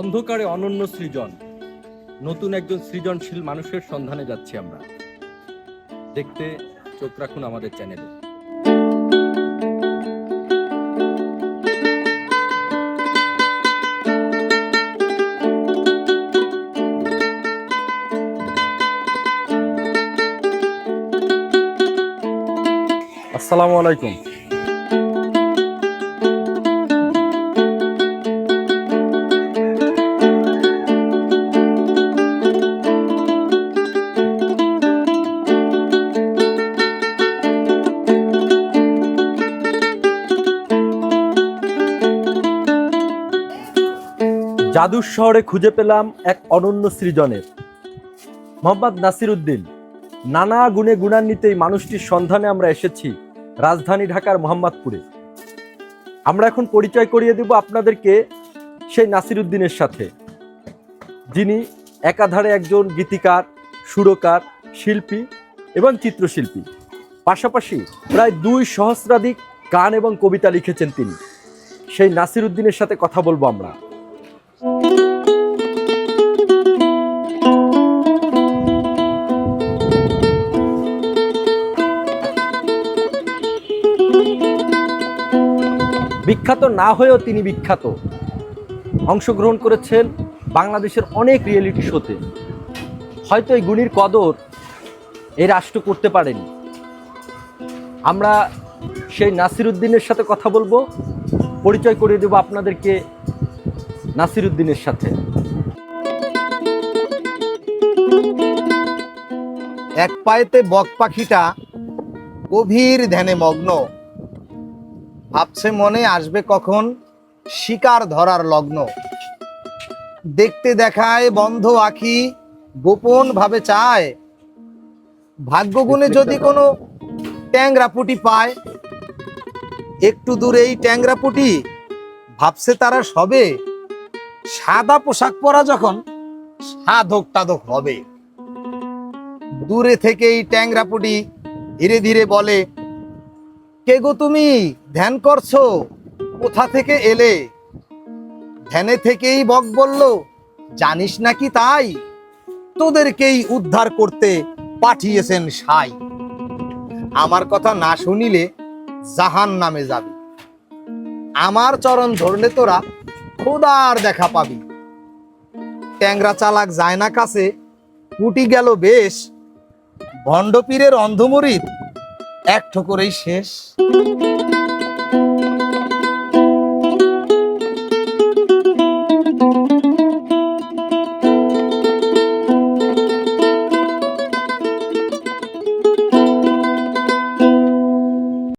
অন্ধকারে অনন্য সৃজন। নতুন একজন সৃজনশীল মানুষের সন্ধানে যাচ্ছি আমরা। দেখতে চোখ রাখুন আমাদের চ্যানেলে। আসসালামু আলাইকুম। জাদুর শহরে খুঁজে পেলাম এক অনন্য সৃজনের। মোহাম্মদ নাসির উদ্দিন নানা গুণে গুণান্বিত এই মানুষটির সন্ধানে আমরা এসেছি রাজধানী ঢাকার মোহাম্মদপুরে। আমরা এখন পরিচয় করিয়ে দেব আপনাদেরকে সেই নাসির উদ্দিনের সাথে। যিনি একাধারে একজন গীতিকার, সুরকার, শিল্পী এবং চিত্রশিল্পী। পাশাপাশি প্রায় দুই সহস্রাধিক গান এবং কবিতা লিখেছেন তিনি। সেই নাসির উদ্দিনের সাথে কথা বলব আমরা। বিখ্যাত না হয়েও তিনি বিখ্যাত। অংশগ্রহণ করেছেন বাংলাদেশের অনেক রিয়েলিটি শোতে হয়তো এই গুণীর কদর এই রাষ্ট্র করতে পারেনি। আমরা সেই নাসির উদ্দিনের সাথে কথা বলব। পরিচয় করিয়ে দেবো আপনাদেরকে নাসির উদ্দিনের সাথে। এক পায়েতে বক পাখিটা গভীর ধ্যানে মগ্ন। ভাবছে মনে আসবে কখন? শিকার ধরার লগ্ন। দেখতে দেখায় বন্ধ আখি গোপন ভাবে চায়। ভাগ্যগুণে যদি কোনো ট্যাংরা পুটি পায় একটু দূরেই ট্যাংরা পুটি ভাবছে তারা সবে। সাদা পোশাক পরা যখন সাধক টাধক হবে। দূরে থেকেই ট্যাংরাপুটি ধীরে ধীরে বলে কে গো তুমি? ধ্যান করছ? কোথা থেকে এলে? ধ্যানে থেকেই বক বলল, জানিস নাকি তাই? তোদেরকেই উদ্ধার করতে পাঠিয়েছেন সাই। আমার কথা না শুনিলে জাহান নামে যাবি। আমার চরণ ধরলে তোরা খোদার দেখা পাবি। ট্যাংরা চালাক যায় না কাছে পুটি গেল বেশ। ভণ্ডপীরের অন্ধমরিত এক ঠোকরেই শেষ।